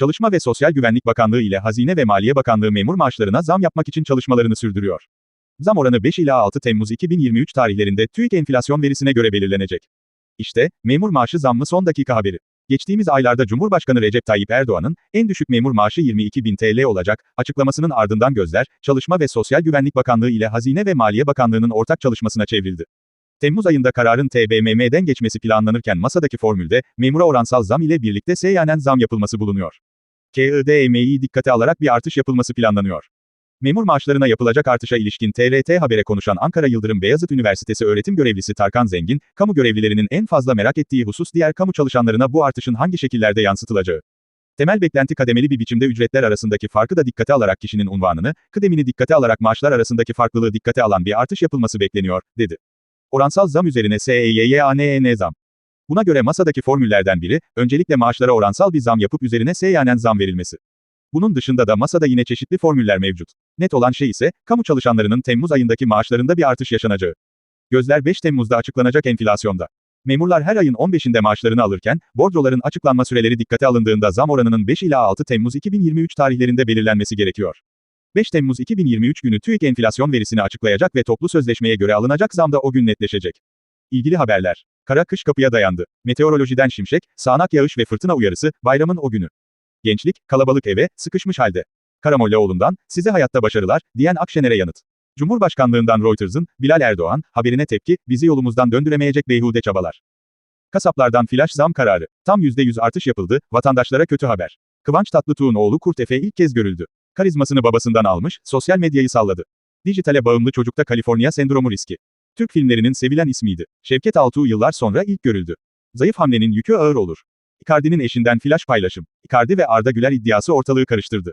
Çalışma ve Sosyal Güvenlik Bakanlığı ile Hazine ve Maliye Bakanlığı memur maaşlarına zam yapmak için çalışmalarını sürdürüyor. Zam oranı 5 ila 6 Temmuz 2023 tarihlerinde TÜİK enflasyon verisine göre belirlenecek. İşte, memur maaşı zammı son dakika haberi. Geçtiğimiz aylarda Cumhurbaşkanı Recep Tayyip Erdoğan'ın, en düşük memur maaşı 22 bin TL olacak, açıklamasının ardından gözler, Çalışma ve Sosyal Güvenlik Bakanlığı ile Hazine ve Maliye Bakanlığı'nın ortak çalışmasına çevrildi. Temmuz ayında kararın TBMM'den geçmesi planlanırken masadaki formülde, memura oransal zam ile birlikte seyyanen zam yapılması bulunuyor. KIDM'yi dikkate alarak bir artış yapılması planlanıyor. Memur maaşlarına yapılacak artışa ilişkin TRT Haber'e konuşan Ankara Yıldırım Beyazıt Üniversitesi öğretim görevlisi Tarkan Zengin, kamu görevlilerinin en fazla merak ettiği husus diğer kamu çalışanlarına bu artışın hangi şekillerde yansıtılacağı. Temel beklenti kademeli bir biçimde ücretler arasındaki farkı da dikkate alarak kişinin unvanını, kıdemini dikkate alarak maaşlar arasındaki farklılığı dikkate alan bir artış yapılması bekleniyor, dedi. Oransal zam üzerine SEYYANEN zam. Buna göre masadaki formüllerden biri, öncelikle maaşlara oransal bir zam yapıp üzerine seyyanen zam verilmesi. Bunun dışında da masada yine çeşitli formüller mevcut. Net olan şey ise, kamu çalışanlarının Temmuz ayındaki maaşlarında bir artış yaşanacağı. Gözler 5 Temmuz'da açıklanacak enflasyonda. Memurlar her ayın 15'inde maaşlarını alırken, bordroların açıklanma süreleri dikkate alındığında zam oranının 5 ila 6 Temmuz 2023 tarihlerinde belirlenmesi gerekiyor. 5 Temmuz 2023 günü TÜİK enflasyon verisini açıklayacak ve toplu sözleşmeye göre alınacak zam da o gün netleşecek. İlgili haberler. Kara kış kapıya dayandı. Meteorolojiden şimşek, sağanak yağış ve fırtına uyarısı, bayramın o günü. Gençlik, kalabalık eve, sıkışmış halde. Karamollaoğlu'ndan, size hayatta başarılar, diyen Akşener'e yanıt. Cumhurbaşkanlığından Reuters'ın, Bilal Erdoğan, haberine tepki, bizi yolumuzdan döndüremeyecek beyhude çabalar. Kasaplardan flash zam kararı. Tam %100 artış yapıldı, vatandaşlara kötü haber. Kıvanç Tatlıtuğ'un oğlu Kurt Efe ilk kez görüldü. Karizmasını babasından almış, sosyal medyayı salladı. Dijitale bağımlı çocukta Kaliforniya sendromu riski. Türk filmlerinin sevilen ismiydi. Şevket Altuğ yıllar sonra ilk görüldü. Zayıf hamlenin yükü ağır olur. Icardi'nin eşinden flash paylaşım. Icardi ve Arda Güler iddiası ortalığı karıştırdı.